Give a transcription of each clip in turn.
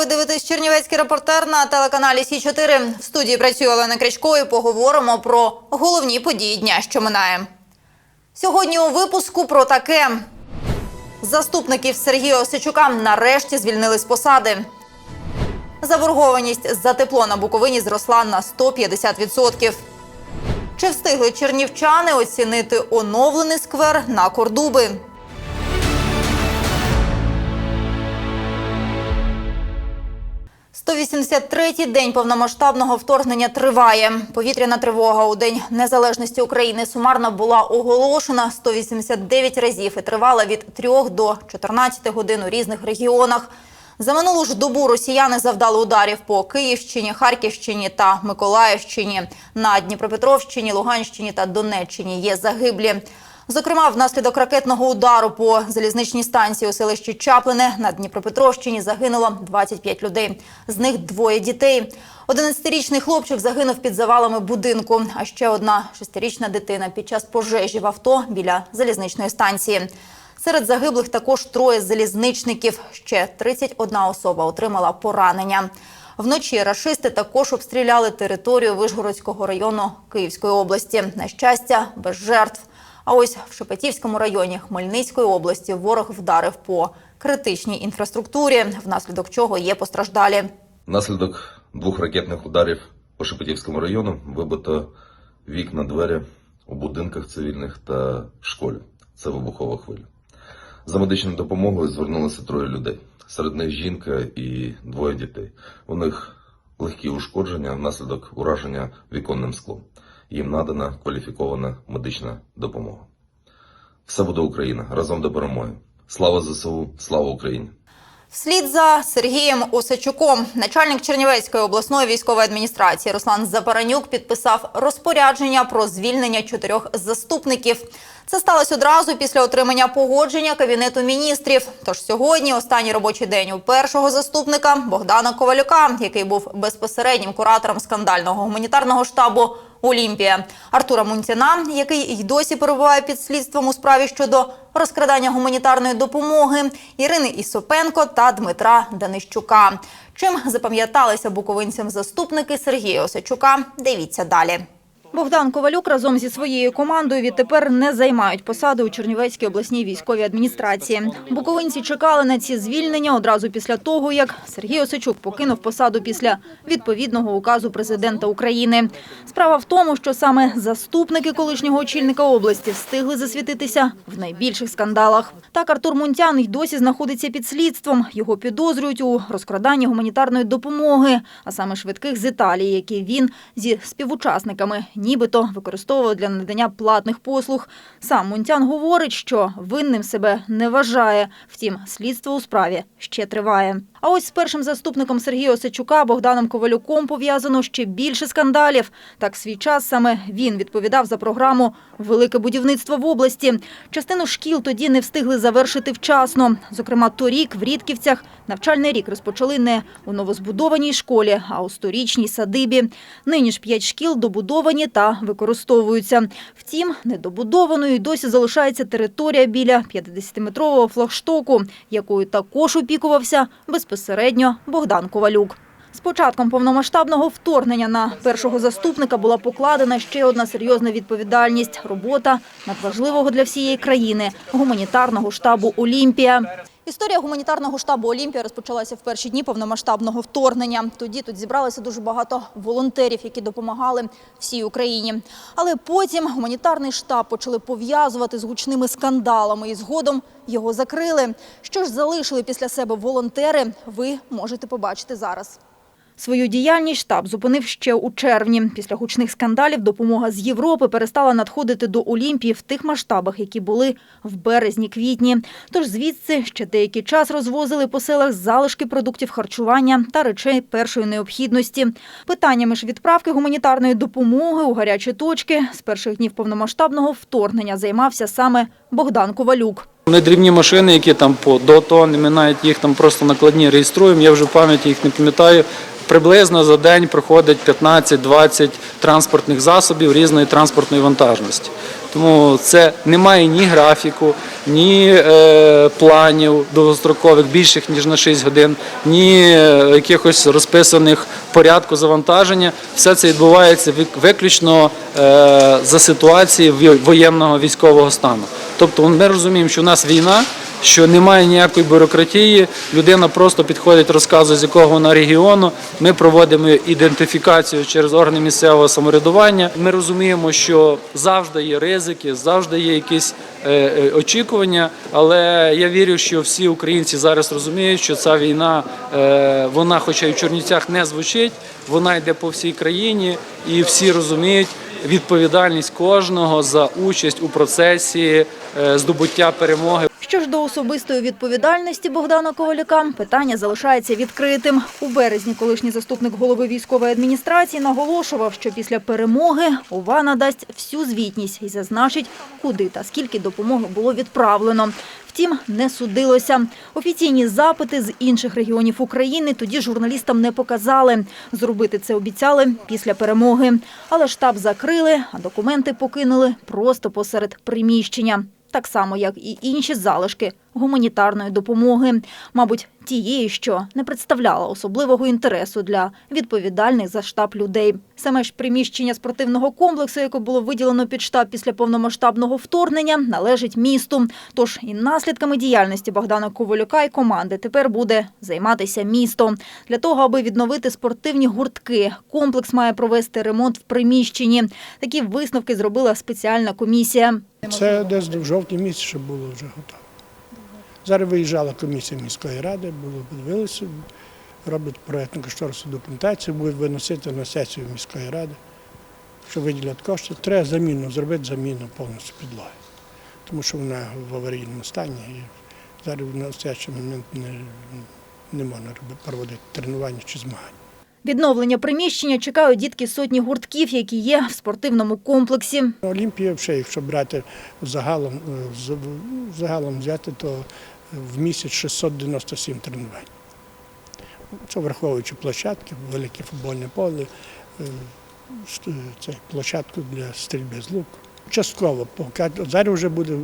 Ви дивитесь Чернівецький репортер на телеканалі Сі 4 В студії працює Олена Крячко і поговоримо про головні події дня, що минає. Сьогодні у випуску про таке. Заступників Сергія Осичука нарешті звільнили з посади. Заборгованість за тепло на Буковині зросла на 150%. Чи встигли чернівчани оцінити оновлений сквер на Кордуби? – 183-й день повномасштабного вторгнення триває. Повітряна тривога у День Незалежності України сумарно була оголошена 189 разів і тривала від 3 до 14 годин у різних регіонах. За минулу ж добу росіяни завдали ударів по Київщині, Харківщині та Миколаївщині. На Дніпропетровщині, Луганщині та Донеччині є загиблі. Зокрема, внаслідок ракетного удару по залізничній станції у селищі Чаплине на Дніпропетровщині загинуло 25 людей. З них двоє дітей. 11-річний хлопчик загинув під завалами будинку, а ще одна шестирічна дитина під час пожежі в авто біля залізничної станції. Серед загиблих також троє залізничників. Ще 31 особа отримала поранення. Вночі рашисти також обстріляли територію Вишгородського району Київської області. На щастя, без жертв. А ось в Шепетівському районі Хмельницької області ворог вдарив по критичній інфраструктурі, внаслідок чого є постраждалі. Внаслідок двох ракетних ударів по Шепетівському району вибито вікна, двері у будинках цивільних та школі. Це вибухова хвиля. За медичною допомогою звернулося троє людей. Серед них жінка і двоє дітей. У них легкі ушкодження внаслідок ураження віконним склом. Їм надана кваліфікована медична допомога. Все буде Україна разом до перемоги. Слава ЗСУ, слава Україні! Вслід за Сергієм Осачуком начальник Чернівецької обласної військової адміністрації Руслан Запаранюк підписав розпорядження про звільнення чотирьох заступників. Це сталося одразу після отримання погодження кабінету міністрів. Тож сьогодні останній робочий день у першого заступника Богдана Ковалюка, який був безпосереднім куратором скандального гуманітарного штабу Олімпія Артура Мунтяна, який й досі перебуває під слідством у справі щодо розкрадання гуманітарної допомоги, Ірини Ісопенко та Дмитра Данищука. Чим запам'яталися буковинцям заступники Сергія Осачука? Дивіться далі. Богдан Ковалюк разом зі своєю командою відтепер не займають посади у Чернівецькій обласній військовій адміністрації. Буковинці чекали на ці звільнення одразу після того, як Сергій Осичук покинув посаду після відповідного указу президента України. Справа в тому, що саме заступники колишнього очільника області встигли засвітитися в найбільших скандалах. Так Артур Мунтян й досі знаходиться під слідством. Його підозрюють у розкраданні гуманітарної допомоги, а саме швидких з Італії, які він зі співучасниками нібито використовував для надання платних послуг. Сам Мунтян говорить, що винним себе не вважає. Втім, слідство у справі ще триває. А ось з першим заступником Сергія Осичука Богданом Ковалюком пов'язано ще більше скандалів. Так, свій час саме він відповідав за програму Велике будівництво в області. Частину шкіл тоді не встигли завершити вчасно. Зокрема, торік в Рідківцях навчальний рік розпочали не у новозбудованій школі, а у сторічній садибі. Нині ж п'ять шкіл добудовані та використовуються. Втім, недобудованою досі залишається територія біля 50-метрового флагштоку, якою також опікувався безпосередньо Богдан Ковалюк. З початком повномасштабного вторгнення на першого заступника була покладена ще одна серйозна відповідальність – робота надважливого для всієї країни – гуманітарного штабу «Олімпія». Історія гуманітарного штабу «Олімпія» розпочалася в перші дні повномасштабного вторгнення. Тоді тут зібралося дуже багато волонтерів, які допомагали всій Україні. Але потім гуманітарний штаб почали пов'язувати з гучними скандалами і згодом його закрили. Що ж залишили після себе волонтери, ви можете побачити зараз. Свою діяльність штаб зупинив ще у червні. Після гучних скандалів допомога з Європи перестала надходити до Олімпії в тих масштабах, які були в березні-квітні. Тож звідси ще деякий час розвозили по селах залишки продуктів харчування та речей першої необхідності. Питаннями ж відправки гуманітарної допомоги у гарячі точки з перших днів повномасштабного вторгнення займався саме Богдан Ковалюк. Вони дрібні машини, які там по до тонни, ми навіть їх там просто накладні реєструємо. Я вже пам'яті їх не пам'ятаю. Приблизно за день проходить 15-20 транспортних засобів різної транспортної вантажності. Тому це немає ні графіку, ні е, планів довгострокових більших ніж на 6 годин, ні е, якихось розписаних порядку завантаження. Все це відбувається вик- виключно е, за ситуації воєнного військового стану. Тобто ми розуміємо, що у нас війна, що немає ніякої бюрократії. Людина просто підходить, розказує, з якого вона регіону. Ми проводимо ідентифікацію через органи місцевого самоврядування. Ми розуміємо, що завжди є ризики, завжди є якісь е, е, очікування. Але я вірю, що всі українці зараз розуміють, що ця війна, е, вона, хоча й в Чернівцях не звучить, вона йде по всій країні, і всі розуміють відповідальність кожного за участь у процесі здобуття перемоги. Що ж до особистої відповідальності Богдана Коваляка, питання залишається відкритим. У березні колишній заступник голови військової адміністрації наголошував, що після перемоги ОВА надасть всю звітність і зазначить, куди та скільки допомоги було відправлено. Втім, не судилося. Офіційні запити з інших регіонів України тоді журналістам не показали. Зробити це обіцяли після перемоги. Але штаб закрили, а документи покинули просто посеред приміщення. Так само, як і інші залишки гуманітарної допомоги, мабуть, тієї, що не представляла особливого інтересу для відповідальних за штаб людей. Саме ж приміщення спортивного комплексу, яке було виділено під штаб після повномасштабного вторгнення, належить місту. Тож і наслідками діяльності Богдана Ковалюка і команди тепер буде займатися місто. Для того, аби відновити спортивні гуртки, комплекс має провести ремонт в приміщенні. Такі висновки зробила спеціальна комісія. Це десь в жовтні місяці було вже готово. Зараз виїжджала комісія міської ради, було подивилися, роблять проєктну кошторисну документацію, будуть виносити на сесію міської ради, що виділять кошти. Треба заміну, зробити заміну повністю підлоги, тому що вона в аварійному стані і зараз в настоящий момент не, не можна проводити тренування чи змагання. Відновлення приміщення чекають дітки сотні гуртків, які є в спортивному комплексі. Олімпія, якщо брати загалом, е, загалом взяти, то в місяць 697 тренувань. Це враховуючи площадки, велике футбольне поле, е, це площадку для стрільби з луку. Частково, зараз вже буде е,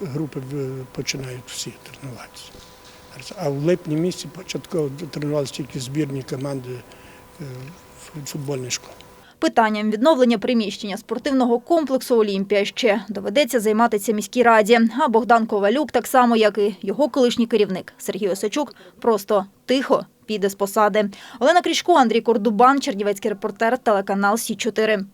групи починають всі тренуватися. А в липні місяці початково тренувалися тільки збірні команди е, футбольної школи. Питанням відновлення приміщення спортивного комплексу Олімпія ще доведеться займатися міській раді. А Богдан Ковалюк, так само як і його колишній керівник Сергій Осачук, просто тихо піде з посади. Олена Крічко, Андрій Кордубан, Чернівецький репортер, телеканал Сі 4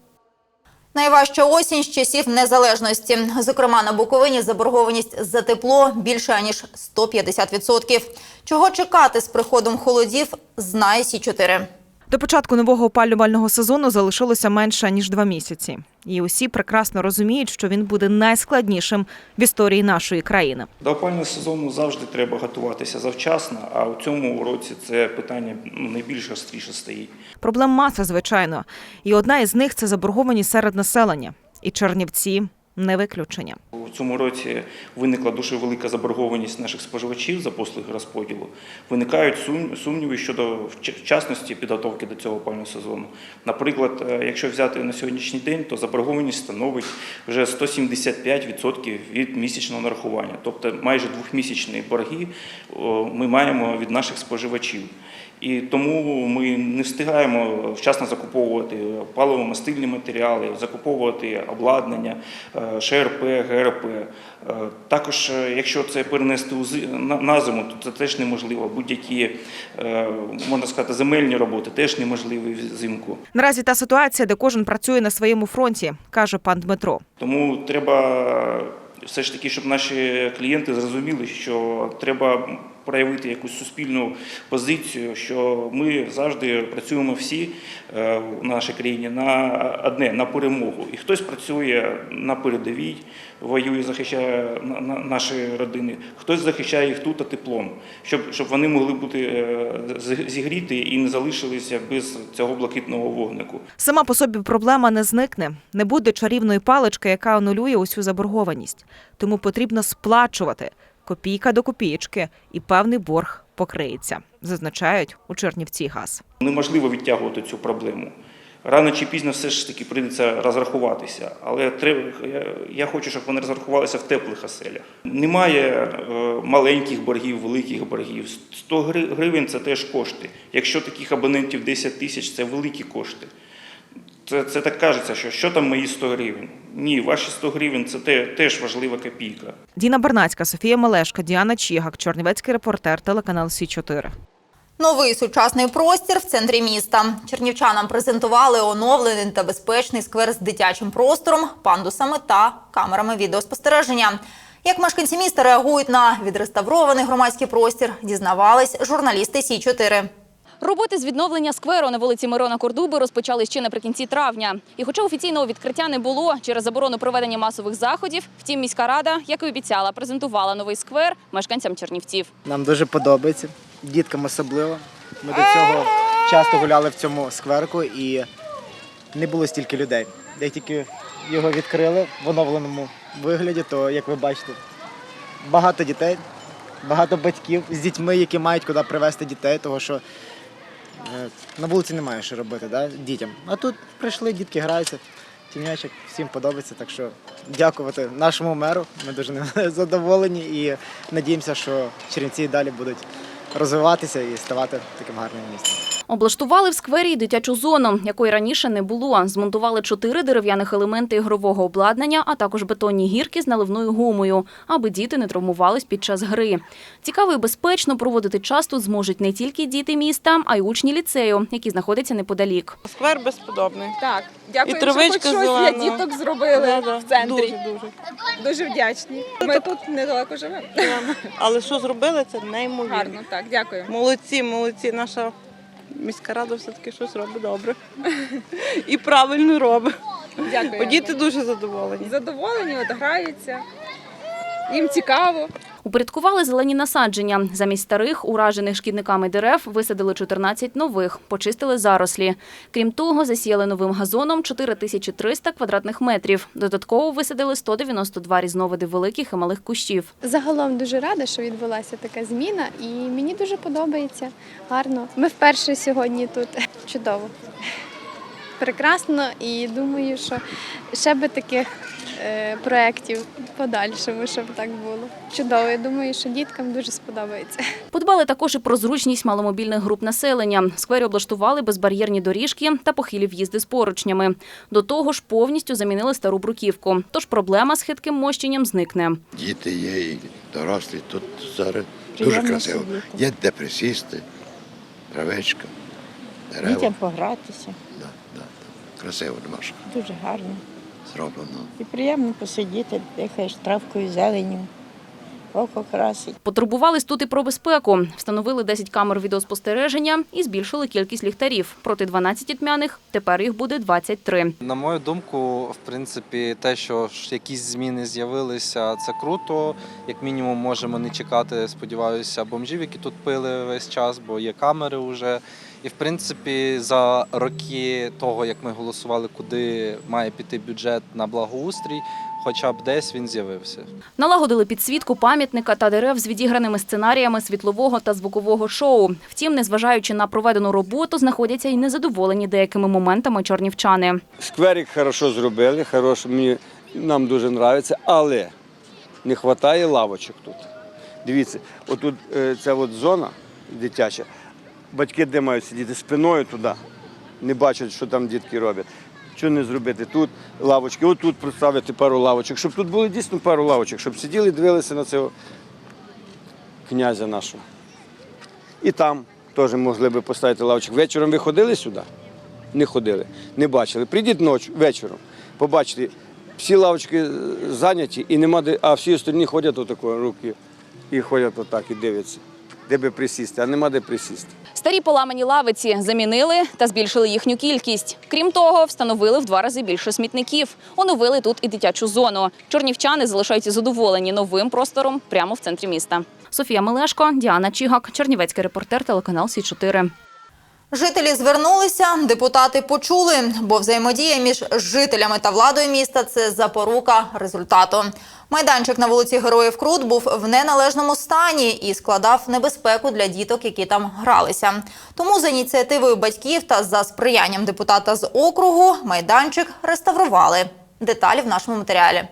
Найважча осінь з часів незалежності. Зокрема, на Буковині заборгованість за тепло більше ніж 150%. Чого чекати з приходом холодів, знає Сі 4 До початку нового опалювального сезону залишилося менше ніж два місяці, і усі прекрасно розуміють, що він буде найскладнішим в історії нашої країни. До опального сезону завжди треба готуватися завчасно, а у цьому році це питання ну, найбільш гостріше стоїть. Проблем маса, звичайно, і одна із них це заборгованість серед населення. І Чернівці не виключення. У цьому році виникла дуже велика заборгованість наших споживачів за послуги розподілу. Виникають сум- сумніви щодо вчасності підготовки до цього опального сезону. Наприклад, е, якщо взяти на сьогоднішній день, то заборгованість становить вже 175% від місячного нарахування, тобто майже двохмісячні борги ми маємо від наших споживачів. І тому ми не встигаємо вчасно закуповувати паливо-мастильні матеріали, закуповувати обладнання, е, ШРП, ГРП. Е, Також, е, якщо це перенести на- зиму, то це теж неможливо. Будь-які, можна сказати, земельні роботи теж неможливі взимку. Наразі та ситуація, де кожен працює на своєму фронті, каже пан Дмитро. Тому треба все ж таки, щоб наші клієнти зрозуміли, що треба проявити якусь суспільну позицію, що ми завжди працюємо всі е, в нашій країні на одне на перемогу. І хтось працює на передовій, воює, захищає на- на- наші родини, хтось захищає їх тут а теплом, щоб, щоб вони могли бути е, з- зігріті і не залишилися без цього блакитного вогнику. Сама по собі проблема не зникне, не буде чарівної палички, яка анулює усю заборгованість. Тому потрібно сплачувати копійка до копієчки, і певний борг покриється, зазначають у Чернівці газ. Неможливо відтягувати цю проблему. Рано чи пізно все ж таки прийдеться розрахуватися, але я- хочу, щоб вони розрахувалися в теплих оселях. Немає е, маленьких боргів, великих боргів. 100 гривень це теж кошти. Якщо таких абонентів 10 тисяч, це великі кошти. Це, це так кажеться, що що там мої 100 гривень? Ні, ваші 100 гривень це те, теж важлива копійка. Діна Бернацька, Софія Мелешка, Діана Чігак, Чернівецький репортер, телеканал Сі 4 Новий сучасний простір в центрі міста. Чернівчанам презентували оновлений та безпечний сквер з дитячим простором, пандусами та камерами відеоспостереження. Як мешканці міста реагують на відреставрований громадський простір, дізнавались журналісти Сі 4 Роботи з відновлення скверу на вулиці Мирона Кордуби розпочали ще наприкінці травня. І хоча офіційного відкриття не було через заборону проведення масових заходів, втім міська рада, як і обіцяла, презентувала новий сквер мешканцям Чернівців. Нам дуже подобається, діткам особливо. Ми до цього часто гуляли в цьому скверку і не було стільки людей. Як тільки його відкрили в оновленому вигляді, то як ви бачите, багато дітей, багато батьків з дітьми, які мають куди привезти дітей, тому що на вулиці немає що робити да, дітям. А тут прийшли, дітки граються. тінячок, всім подобається, так що дякувати нашому меру. Ми дуже задоволені і надіємося, що Чернівці далі будуть розвиватися і ставати таким гарним містом. Облаштували в сквері й дитячу зону, якої раніше не було. Змонтували чотири дерев'яних елементи ігрового обладнання, а також бетонні гірки з наливною гумою, аби діти не травмувались під час гри. Цікаво і безпечно проводити час тут зможуть не тільки діти міста, а й учні ліцею, які знаходяться неподалік. Сквер безподобний. Так, дякую, І що хоч щось для діток зробили Да-да. в центрі. Дуже, дуже. Дуже вдячні. Ми тут недалеко живемо. Але що зробили, це неймовірно. Гарно, так, дякую. Молодці, молодці. Наша міська рада все-таки щось робить добре. І правильно робить. Дякую. Діти дуже задоволені. задоволені, от граються. Їм цікаво. Упорядкували зелені насадження. Замість старих, уражених шкідниками дерев, висадили 14 нових, почистили зарослі. Крім того, засіяли новим газоном 4300 квадратних метрів. Додатково висадили 192 різновиди великих і малих кущів. Загалом дуже рада, що відбулася така зміна, і мені дуже подобається. Гарно. Ми вперше сьогодні тут. Чудово. Прекрасно, і думаю, що ще би таких е, проєктів в подальшому, щоб так було. Чудово. Я думаю, що діткам дуже сподобається. Подбали також і про зручність маломобільних груп населення. Сквері облаштували безбар'єрні доріжки та похилі в'їзди з поручнями. До того ж, повністю замінили стару бруківку. Тож проблема з хитким мощенням зникне. Діти є і дорослі. Тут зараз дуже красиво. Є де присісти, травичка, дерева. Дітям погратися. Красиво домашньо Дуже гарно. зроблено. І приємно посидіти, дихаєш травкою, зеленю. Око красить. Потурбувались тут і про безпеку. Встановили 10 камер відеоспостереження і збільшили кількість ліхтарів. Проти 12 тьмяних тепер їх буде 23. На мою думку, в принципі, те, що якісь зміни з'явилися, це круто. Як мінімум, можемо не чекати, сподіваюся, бомжів, які тут пили весь час, бо є камери вже. І в принципі, за роки того, як ми голосували, куди має піти бюджет на благоустрій, хоча б десь він з'явився. Налагодили підсвітку пам'ятника та дерев з відіграними сценаріями світлового та звукового шоу. Втім, незважаючи на проведену роботу, знаходяться й незадоволені деякими моментами чорнівчани. Скверик хорошо зробили, хорош, мені, нам дуже подобається, але не вистачає лавочок тут. Дивіться, отут е, ця от зона дитяча, батьки де мають сидіти спиною туди, не бачать, що там дітки роблять. Що не зробити? Тут лавочки, отут поставити пару лавочок, щоб тут було дійсно пару лавочок, щоб сиділи і дивилися на цього князя нашого. І там теж могли би поставити лавочок. Вечором ви ходили сюди? Не ходили, не бачили. Прийдіть ночі, вечором, побачите, всі лавочки зайняті, і нема а всі остальні ходять отако, руки, і ходять отак, і дивляться, де би присісти, а нема де присісти. Старі поламані лавиці замінили та збільшили їхню кількість. Крім того, встановили в два рази більше смітників. Оновили тут і дитячу зону. Чорнівчани залишаються задоволені новим простором прямо в центрі міста. Софія Мелешко, Діана Чігак, Чернівецький репортер, телеканал Сі 4 Жителі звернулися, депутати почули, бо взаємодія між жителями та владою міста це запорука результату. Майданчик на вулиці Героїв Крут був в неналежному стані і складав небезпеку для діток, які там гралися. Тому за ініціативою батьків та за сприянням депутата з округу майданчик реставрували. Деталі в нашому матеріалі.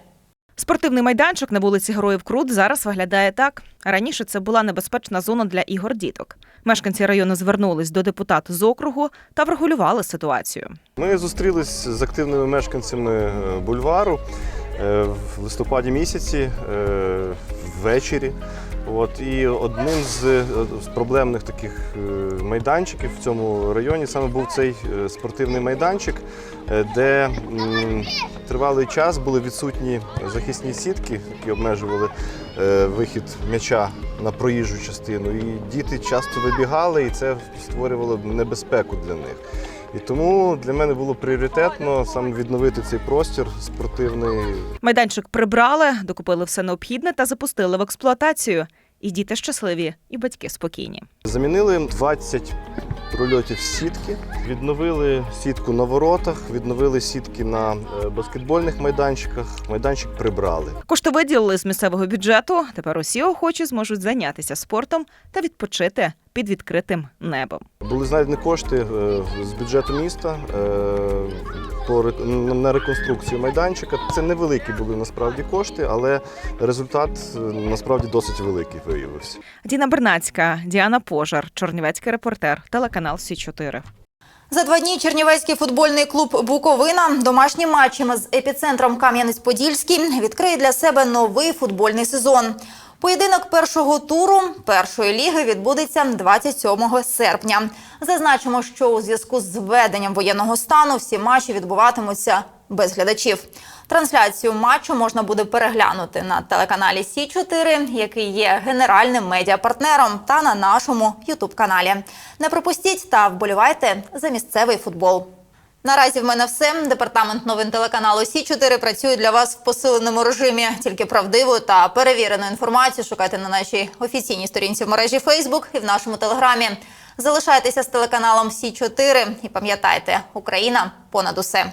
Спортивний майданчик на вулиці Героїв Крут зараз виглядає так. Раніше це була небезпечна зона для ігор діток. Мешканці району звернулись до депутата з округу та врегулювали ситуацію. Ми зустрілись з активними мешканцями е, бульвару е, в листопаді місяці е, ввечері. От, і одним з, е, проблемних таких е, майданчиків в цьому районі саме був цей е, спортивний майданчик, де тривалий час були відсутні захисні сітки, які обмежували вихід м'яча на проїжджу частину. І діти часто вибігали, і це створювало небезпеку для них. І тому для мене було пріоритетно саме відновити цей простір спортивний. Майданчик прибрали, докупили все необхідне та запустили в експлуатацію. І діти щасливі, і батьки спокійні. Замінили 20 прольотів сітки, відновили сітку на воротах, відновили сітки на е, баскетбольних майданчиках. Майданчик прибрали. Кошти виділили з місцевого бюджету. Тепер усі охочі зможуть зайнятися спортом та відпочити під відкритим небом. Були знайдені кошти е, з бюджету міста е, по на реконструкцію майданчика. Це невеликі були насправді кошти, але результат е, насправді досить великий виявився. Діна Бернацька, Діана Пожар, Чорнівецький репортер, телеканал Сі 4 За два дні Чернівецький футбольний клуб Буковина домашнім матчем з епіцентром Кам'янець-Подільський відкриє для себе новий футбольний сезон. Поєдинок першого туру першої ліги відбудеться 27 серпня. Зазначимо, що у зв'язку з введенням воєнного стану всі матчі відбуватимуться без глядачів. Трансляцію матчу можна буде переглянути на телеканалі Сі 4 який є генеральним медіапартнером, та на нашому Ютуб-каналі. Не пропустіть та вболівайте за місцевий футбол. Наразі в мене все. Департамент новин телеканалу Сі 4 працює для вас в посиленому режимі. Тільки правдиву та перевірену інформацію шукайте на нашій офіційній сторінці в мережі Фейсбук і в нашому телеграмі. Залишайтеся з телеканалом Сі 4 і пам'ятайте, Україна понад усе.